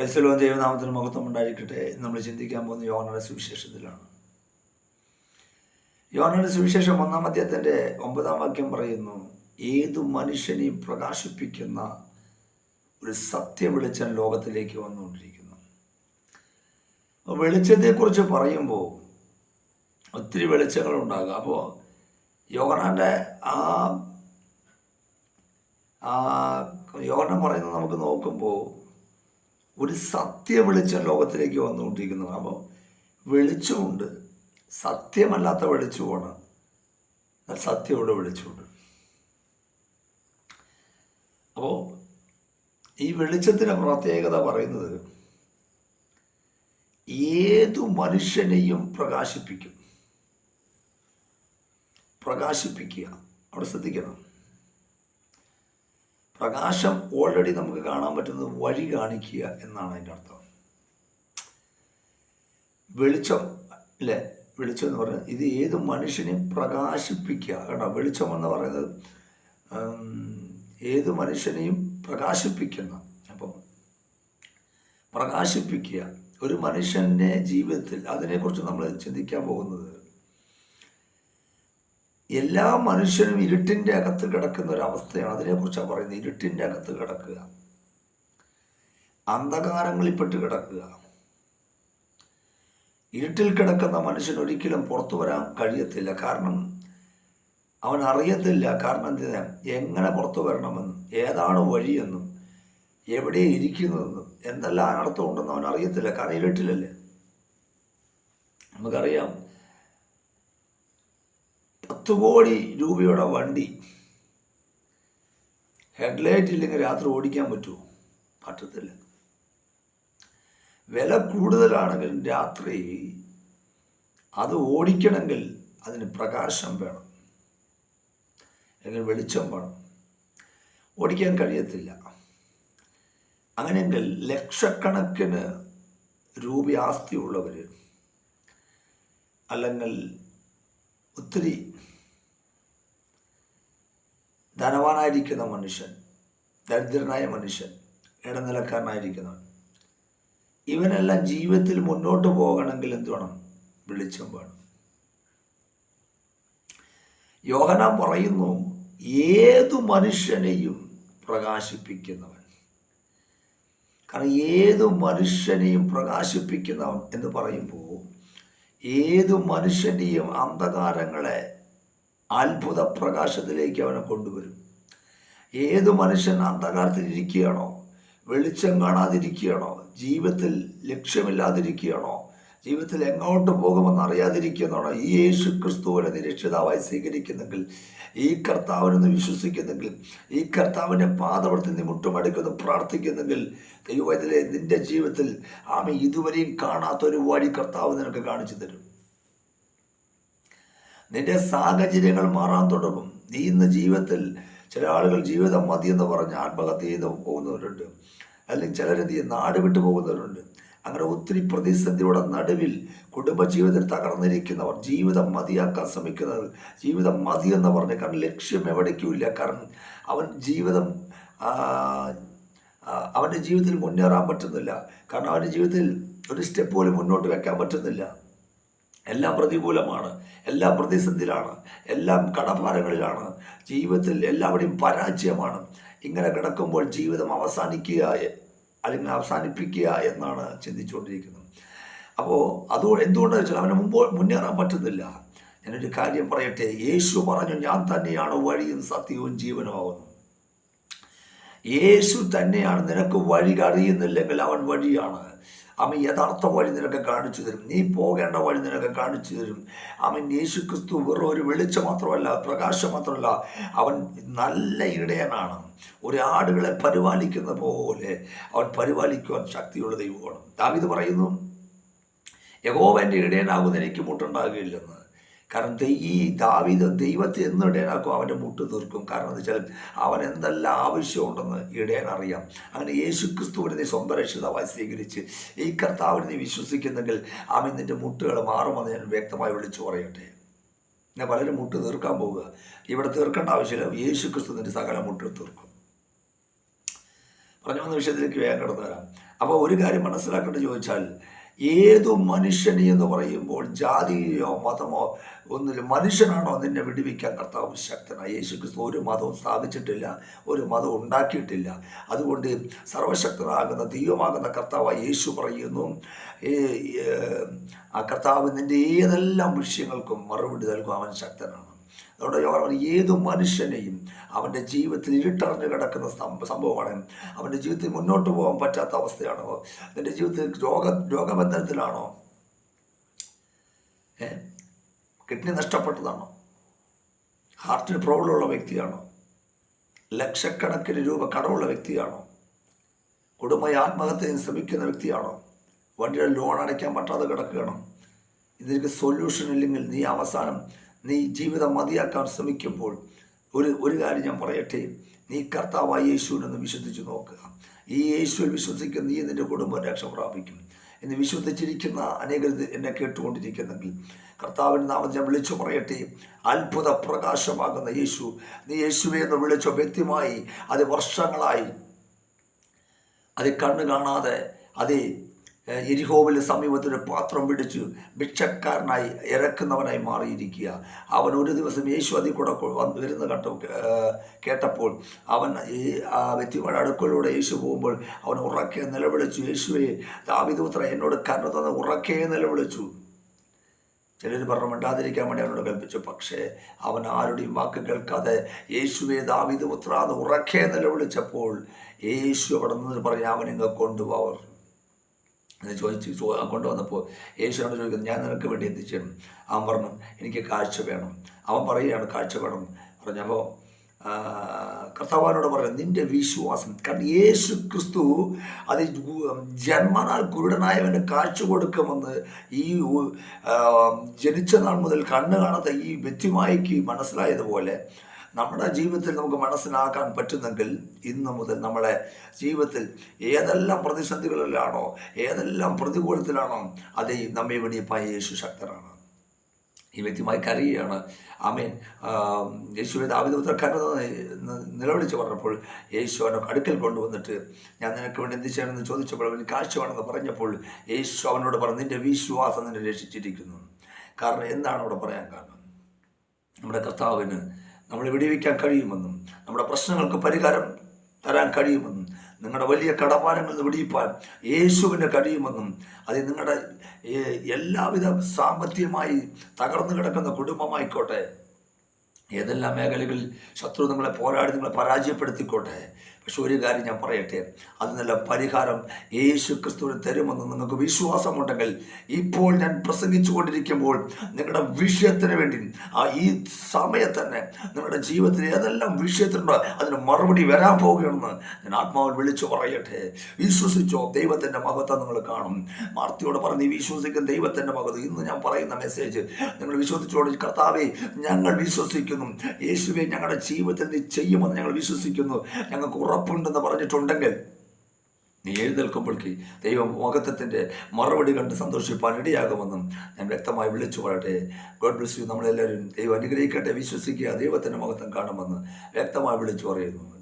ക്രൈസ്തലോ ദൈവനാമത്തിന് മഹത്വം ഉണ്ടായിരിക്കട്ടെ നമ്മൾ ചിന്തിക്കാൻ പോകുന്ന യോഹനയുടെ സുവിശേഷത്തിലാണ്. യോഹനയുടെ സുവിശേഷം ഒന്നാം അധ്യായത്തിന്റെ ഒമ്പതാം വാക്യം പറയുന്നു ഏതു മനുഷ്യനെയും പ്രകാശിപ്പിക്കുന്ന ഒരു സത്യ വെളിച്ചം ലോകത്തിലേക്ക് വന്നുകൊണ്ടിരിക്കുന്നു. വെളിച്ചത്തെക്കുറിച്ച് പറയുമ്പോൾ ഒത്തിരി വെളിച്ചങ്ങളുണ്ടാകും അപ്പോൾ യോഹനാന്റെ ആ യോഹന പറയുന്നത് നമുക്ക് നോക്കുമ്പോൾ ഒരു സത്യ വെളിച്ചം ലോകത്തിലേക്ക് വന്നുകൊണ്ടിരിക്കുന്നു അപ്പോൾ വെളിച്ചമുണ്ട്. സത്യമല്ലാത്ത വെളിച്ചമാണ് സത്യമുള്ള വെളിച്ചമുണ്ട്. അപ്പോൾ ഈ വെളിച്ചത്തിന്റെ പ്രത്യേകത പറയുന്നത് ഏതു മനുഷ്യനെയും പ്രകാശിപ്പിക്കും. പ്രകാശിപ്പിക്കുക. അവിടെ ശ്രദ്ധിക്കണം. പ്രകാശം ഓൾറെഡി നമുക്ക് കാണാൻ പറ്റുന്നത് വഴി കാണിക്കുക എന്നാണ് അതിന്റെ അർത്ഥം. വെളിച്ചം അല്ലേ? വെളിച്ചം എന്ന് പറയുന്നത് ഇത് ഏത് മനുഷ്യനെയും പ്രകാശിപ്പിക്കുക കേട്ടോ. വെളിച്ചം എന്ന് പറയുന്നത് ഏത് മനുഷ്യനെയും പ്രകാശിപ്പിക്കുന്ന അപ്പോൾ പ്രകാശിപ്പിക്കുക. ഒരു മനുഷ്യന്റെ ജീവിതത്തിൽ അതിനെക്കുറിച്ച് നമ്മൾ ചിന്തിക്കാൻ പോകുന്നത് എല്ലാ മനുഷ്യനും ഇരുട്ടിന്റെ അകത്ത് കിടക്കുന്ന ഒരു അവസ്ഥയാണ് അതിനെക്കുറിച്ചാണ് പറയുന്നത്. ഇരുട്ടിന്റെ അകത്ത് കിടക്കുക. അന്ധകാരങ്ങളിൽപ്പെട്ട് കിടക്കുക. ഇരുട്ടിൽ കിടക്കുന്ന മനുഷ്യൻ ഒരിക്കലും പുറത്തു വരാൻ കഴിയത്തില്ല. കാരണം അവൻ അറിയത്തില്ല. കാരണം എന്തിനാ? എങ്ങനെ പുറത്തു വരണമെന്നും ഏതാണ് വഴിയെന്നും എവിടെ ഇരിക്കുന്നതെന്നും എന്തെല്ലാം അനർത്ഥം അവൻ അറിയത്തില്ല. കാരണം ഇരുട്ടിലല്ലേ? നമുക്കറിയാം. പത്ത് കോടി രൂപയുടെ വണ്ടി. ഹെഡ്ലൈറ്റ് ഇല്ലെങ്കിൽ രാത്രി ഓടിക്കാൻ പറ്റുമോ? പറ്റത്തില്ല. വില കൂടുതലാണെങ്കിൽ രാത്രി അത് ഓടിക്കണമെങ്കിൽ അതിന് പ്രകാശം വേണം. അല്ലെങ്കിൽ വെളിച്ചം വേണം. ഓടിക്കാൻ കഴിയത്തില്ല. അങ്ങനെയെങ്കിൽ ലക്ഷക്കണക്കിന് രൂപ ആസ്തിയുള്ളവർ അല്ലെങ്കിൽ ഒത്തിരി ധനവാനായിരിക്കുന്ന മനുഷ്യൻ ദരിദ്രനായ മനുഷ്യൻ ഇടനിലക്കാരനായിരിക്കുന്നവൻ. ഇവനെല്ലാം ജീവിതത്തിൽ മുന്നോട്ട് പോകണമെങ്കിൽ എന്ത് വേണം? വെളിച്ചം വേണം. യോഹന പറയുന്നു ഏതു മനുഷ്യനെയും പ്രകാശിപ്പിക്കുന്നവൻ. കാരണം ഏതു മനുഷ്യനെയും പ്രകാശിപ്പിക്കുന്നവൻ എന്ന് പറയുമ്പോൾ ഏതു മനുഷ്യന്റെയും അന്ധകാരങ്ങളെ അത്ഭുത പ്രകാശത്തിലേക്ക് അവനെ കൊണ്ടുവരും. ഏത് മനുഷ്യൻ അന്ധകാരത്തിൽ ഇരിക്കുകയാണോ വെളിച്ചം കാണാതിരിക്കുകയാണോ ജീവിതത്തിൽ ലക്ഷ്യമില്ലാതിരിക്കുകയാണോ ജീവിതത്തിൽ എങ്ങോട്ട് പോകുമെന്ന് അറിയാതിരിക്കുന്നതാണോ ഈ യേശു ക്രിസ്തുവിനെ നിരക്ഷിതാവായി സ്വീകരിക്കുന്നെങ്കിൽ ഈ കർത്താവിനെന്ന് വിശ്വസിക്കുന്നെങ്കിൽ ഈ കർത്താവിന്റെ പാദപടത്തിൽ നീ മുട്ടുമടക്കുന്നു പ്രാർത്ഥിക്കുന്നെങ്കിൽ ദൈവത്തിലെ നിന്റെ ജീവിതത്തിൽ ആമ ഇതുവരെയും കാണാത്തൊരു വഴി കർത്താവ് നിനക്ക് കാണിച്ചു തരും. നിന്റെ സാഹചര്യങ്ങൾ മാറാൻ തുടങ്ങും. നീ ഇന്ന് ജീവിതത്തിൽ ചില ആളുകൾ ജീവിതം മതി എന്ന് പറഞ്ഞ് ആത്മഹത്യ ചെയ്ത് പോകുന്നവരുണ്ട്. അല്ലെങ്കിൽ ചിലർ ചെയ്യും നാട് വിട്ടു പോകുന്നവരുണ്ട്. അങ്ങനെ ഒത്തിരി പ്രതിസന്ധിയുടെ നടുവിൽ കുടുംബജീവിതത്തിൽ തകർന്നിരിക്കുന്നവർ ജീവിതം മതിയാക്കാൻ ശ്രമിക്കുന്നവർ ജീവിതം മതി എന്ന് പറഞ്ഞ് കാരണം ലക്ഷ്യം എവിടേക്കുമില്ല. കാരണം അവൻ ജീവിതം അവന്റെ ജീവിതത്തിൽ മുന്നേറാൻ പറ്റുന്നില്ല. കാരണം അവന്റെ ജീവിതത്തിൽ ഒരു സ്റ്റെപ്പ് പോലും മുന്നോട്ട് വെക്കാൻ പറ്റുന്നില്ല. എല്ലാം പ്രതികൂലമാണ് എല്ലാം പ്രതിസന്ധിയിലാണ് എല്ലാം കടഭാരങ്ങളിലാണ്. ജീവിതത്തിൽ എല്ലാവരുടെയും പരാജയമാണ്. ഇങ്ങനെ കിടക്കുമ്പോൾ ജീവിതം അവസാനിക്കുക അല്ലെങ്കിൽ അവസാനിപ്പിക്കുക എന്നാണ് ചിന്തിച്ചുകൊണ്ടിരിക്കുന്നത്. അപ്പോൾ അത് എന്തുകൊണ്ടാണ് വെച്ചാൽ അവന് മുമ്പ് മുന്നേറാൻ പറ്റുന്നില്ല. ഞാനൊരു കാര്യം പറയട്ടെ യേശു പറഞ്ഞു ഞാൻ തന്നെയാണ് വഴിയും സത്യവും ജീവനുമാകുന്നു യേശു തന്നെയാണ് നിനക്ക് വഴി അറിയുന്നില്ലെങ്കിൽ അവൻ വഴിയാണ്. അവൻ യഥാർത്ഥ വഴി നിനക്ക് കാണിച്ചു തരും. നീ പോകേണ്ട വഴി നിനക്ക് കാണിച്ചു തരും. അവൻ യേശു ക്രിസ്തു വെറും ഒരു വെളിച്ചം മാത്രമല്ല പ്രകാശം മാത്രമല്ല അവൻ നല്ല ഇടയനാണ്. ഒരു ആടുകളെ പരിപാലിക്കുന്ന പോലെ അവൻ പരിപാലിക്കുവാൻ ശക്തിയുള്ള ദൈവമാണ്. ദാവിത് പറയുന്നു യഹോവന്റെ ഇടയനാകുന്ന എനിക്ക് മുട്ടുണ്ടാകുകയില്ലെന്ന്. കാരണം ഈ ദാവീദ് ദൈവത്തെ എന്ന് ഇടയനാക്കും അവന്റെ മുട്ട് തീർക്കും. കാരണം എന്ന് വെച്ചാൽ അവൻ എന്തെല്ലാം ആവശ്യമുണ്ടെന്ന് ഇടയൻ അറിയാം. അങ്ങനെ യേശു ക്രിസ്തുവിനെ നീ സ്വന്തം രക്ഷിതാവായി സ്വീകരിച്ച് ഈ കർത്താവിനെ നീ വിശ്വസിക്കുന്നെങ്കിൽ അവൻ നിന്റെ മുട്ടുകൾ മാറുമെന്ന് ഞാൻ വ്യക്തമായി വിളിച്ചു പറയട്ടെ. ഞാൻ പലരും മുട്ട് തീർക്കാൻ പോവുക. ഇവിടെ തീർക്കേണ്ട ആവശ്യമില്ല. യേശു ക്രിസ്തു നിന്റെ സകല മുട്ട് തീർക്കും. പറഞ്ഞു വന്ന വിഷയത്തിലേക്ക് വേഗം കടന്നു വരാം അപ്പോൾ ഒരു കാര്യം മനസ്സിലാക്കേണ്ടത് ചോദിച്ചാൽ ഏതു മനുഷ്യനെ എന്ന് പറയുമ്പോൾ ജാതിയോ മതമോ ഒന്നിൽ മനുഷ്യനാണോ നിന്നെ വിടുവിക്കാൻ കർത്താവ് ശക്തനായി യേശു ക്രിസ്തു ഒരു മതവും സ്ഥാപിച്ചിട്ടില്ല ഒരു മതം ഉണ്ടാക്കിയിട്ടില്ല. അതുകൊണ്ട് സർവശക്തനാകുന്ന ദൈവമാകുന്ന കർത്താവ് യേശു പറയുന്നു ആ കർത്താവ് നിന്റെ ഏതെല്ലാം വിഷയങ്ങൾക്കും മറുപടി നൽകും. അവൻ ശക്തനാണ്. അതുകൊണ്ട് ഞാൻ ഏത് മനുഷ്യനെയും അവന്റെ ജീവിതത്തിൽ ഇരുട്ടറിഞ്ഞ് കിടക്കുന്ന സംഭവമാണ്. അവന്റെ ജീവിതത്തിൽ മുന്നോട്ട് പോകാൻ പറ്റാത്ത അവസ്ഥയാണോ? നിന്റെ ജീവിതത്തിൽ രോഗ രോഗബന്ധനത്തിലാണോ? കിഡ്നി നഷ്ടപ്പെട്ടതാണോ? ഹാർട്ടിന് പ്രോബ്ലമുള്ള വ്യക്തിയാണോ? ലക്ഷക്കണക്കിന് രൂപ കടമുള്ള വ്യക്തിയാണോ? കുടുംബ ആത്മഹത്യയും ശ്രമിക്കുന്ന വ്യക്തിയാണോ? വണ്ടിയുടെ ലോൺ അടയ്ക്കാൻ പറ്റാതെ കിടക്കുകയാണോ? ഇതിലേക്ക് സൊല്യൂഷൻ ഇല്ലെങ്കിൽ നീ അവസാനം നീ ജീവിതം മതിയാക്കാൻ ശ്രമിക്കുമ്പോൾ ഒരു ഒരു കാര്യം ഞാൻ പറയട്ടെ? നീ കർത്താവായ യേശുവിനൊന്ന് വിശ്വസിച്ച് നോക്കുക ഈ യേശുവിൽ വിശ്വസിക്കുന്ന നീ നിന്റെ കുടുംബം രക്ഷ പ്രാപിക്കും. എന്ന് വിശ്വസിച്ചിരിക്കുന്ന അനേകർ എന്നെ കേട്ടുകൊണ്ടിരിക്കുന്നെങ്കിൽ കർത്താവിന്റെ നാമത്തിൽ ഞാൻ വിളിച്ചു പറയട്ടെ? അത്ഭുത പ്രകാശമാകുന്ന യേശു നീ യേശുവെ എന്ന് വിളിച്ച വ്യക്തിമായി അത് വർഷങ്ങളായി. അത് കണ്ണ് കാണാതെ അത് എരിഹോവിൽ സമീപത്തൊരു പാത്രം പിടിച്ചു ഭിക്ഷക്കാരനായി ഇറക്കുന്നവനായി മാറിയിരിക്കുക. അവൻ ഒരു ദിവസം യേശു അതിൽ കൂടെ വന്ന് വരുന്ന കണ്ടു കേട്ടപ്പോൾ അവൻ ഈ വ്യക്തിയുടെ അടുക്കളിലൂടെ യേശു പോകുമ്പോൾ അവൻ ഉറക്കെ നിലവിളിച്ചു യേശുവെ ദാവിദൂത്ര എന്നോട് കരുണ തന്ന് ഉറക്കെ നിലവിളിച്ചു. ചിലർ പറഞ്ഞു മിണ്ടാതിരിക്കാൻ വേണ്ടി അവനോട് കൽപ്പിച്ചു. പക്ഷേ അവൻ ആരുടെയും വാക്ക് കേൾക്കാതെ യേശുവെ ദാവിദ് പുത്ര എന്ന് ഉറക്കെ നിലവിളിച്ചപ്പോൾ യേശു അവിടെ നിന്ന് പറഞ്ഞു അവനിങ്ങ് കൊണ്ടുപോവർ എന്ന് ചോദിച്ച് ചോ കൊണ്ടുവന്നപ്പോൾ യേശുവിനോട് ചോദിക്കുന്നത് ഞാൻ നിനക്ക് വേണ്ടി എന്ത് ചെയ്യണം? അവൻ പറഞ്ഞു എനിക്ക് കാഴ്ച വേണം. അവൻ പറയുകയാണ് കാഴ്ച വേണം. പറഞ്ഞപ്പോൾ കർത്താവാനോട് പറഞ്ഞു നിന്റെ വിശ്വാസം കാരണം യേശു ക്രിസ്തു അത് ജന്മനാൾ കുരുടനായവന് കാഴ്ച കൊടുക്കുമെന്ന് ഈ ജനിച്ച നാൾ മുതൽ കണ്ണ് കാണാത്ത ഈ വ്യക്തിമായിക്ക് മനസ്സിലായതുപോലെ നമ്മുടെ ജീവിതത്തിൽ നമുക്ക് മനസ്സിലാക്കാൻ പറ്റുന്നെങ്കിൽ ഇന്ന് മുതൽ നമ്മുടെ ജീവിതത്തിൽ ഏതെല്ലാം പ്രതിസന്ധികളിലാണോ ഏതെല്ലാം പ്രതികൂലത്തിലാണോ അത് നമ്മെ വിടിയപ്പായ യേശു ശക്തനാണ്. ഈ വ്യക്തിമായി കരയുകയാണ്. ആമേൻ. യേശുവിന്റെ ദാവിദപുത്ര കരുത നിലവിളിച്ച് പറഞ്ഞപ്പോൾ യേശു അവനെ അടുക്കൽ കൊണ്ടുവന്നിട്ട് ഞാൻ നിനക്ക് വേണ്ടി എന്ത് ചെയ്യണമെന്ന് ചോദിച്ചപ്പോൾ അവന് കാഴ്ച വേണമെന്ന് പറഞ്ഞപ്പോൾ യേശു അവനോട് പറഞ്ഞു നിന്റെ വിശ്വാസം നിന്നെ രക്ഷിച്ചിരിക്കുന്നു. കാരണം എന്താണ് അവിടെ പറയാൻ കാരണം? നമ്മുടെ കർത്താവിന് നമ്മളെ വിടിവിക്കാൻ കഴിയുമെന്നും നമ്മുടെ പ്രശ്നങ്ങൾക്ക് പരിഹാരം തരാൻ കഴിയുമെന്നും നിങ്ങളുടെ വലിയ കടഭാരങ്ങളിൽ വിടിയിപ്പാൻ യേശുവിന് കഴിയുമെന്നും അത് നിങ്ങളുടെ എല്ലാവിധ സാമ്പത്തികമായി തകർന്നു കിടക്കുന്ന കുടുംബമായിക്കോട്ടെ. ഏതെല്ലാം മേഖലകളിൽ ശത്രു നിങ്ങളെ പോരാടി നിങ്ങളെ പരാജയപ്പെടുത്തിക്കോട്ടെ. പക്ഷെ ഒരു കാര്യം ഞാൻ പറയട്ടെ? അതിനുള്ള പരിഹാരം യേശു ക്രിസ്തുവിന് തരുമെന്ന് നിങ്ങൾക്ക് വിശ്വാസമുണ്ടെങ്കിൽ ഇപ്പോൾ ഞാൻ പ്രസംഗിച്ചു കൊണ്ടിരിക്കുമ്പോൾ നിങ്ങളുടെ വിഷയത്തിന് വേണ്ടി ആ ഈ സമയത്ത് തന്നെ നിങ്ങളുടെ ജീവിതത്തിൽ ഏതെല്ലാം വിഷയത്തിനുണ്ടോ അതിന് മറുപടി വരാൻ പോവുകയാണെന്ന് ഞാൻ ആത്മാവിൽ വിളിച്ചു പറയട്ടെ. വിശ്വസിച്ചോ? ദൈവത്തിന്റെ മഹത്വം നിങ്ങൾ കാണും. മാർത്തിയോട് പറഞ്ഞ് വിശ്വസിക്കും ദൈവത്തിന്റെ മഹത്വം. ഇന്ന് ഞാൻ പറയുന്ന മെസ്സേജ് നിങ്ങൾ വിശ്വസിച്ചോട് കർത്താവെ ഞങ്ങൾ വിശ്വസിക്കുന്നു. യേശുവെ ഞങ്ങളുടെ ജീവിതത്തിൽ ചെയ്യുമെന്ന് ഞങ്ങൾ വിശ്വസിക്കുന്നു. ഞങ്ങൾക്ക് ഉറപ്പുണ്ടെന്ന് പറഞ്ഞിട്ടുണ്ടെങ്കിൽ നീ എഴുന്നേൽക്കുമ്പോഴേക്ക് ദൈവം മഹത്വത്തിന്റെ മറുപടി കണ്ട് സന്തോഷിപ്പാൻ ഇടയാകുമെന്നും ഞാൻ വ്യക്തമായി വിളിച്ചു പറയട്ടെ. ഗോഡ് ബ്ലസ് യു നമ്മളെല്ലാവരും ദൈവം അനുഗ്രഹിക്കട്ടെ. വിശ്വസിക്കുക ദൈവത്തിന്റെ മഹത്വം കാണുമെന്ന് വ്യക്തമായി വിളിച്ചു പറയുന്നു.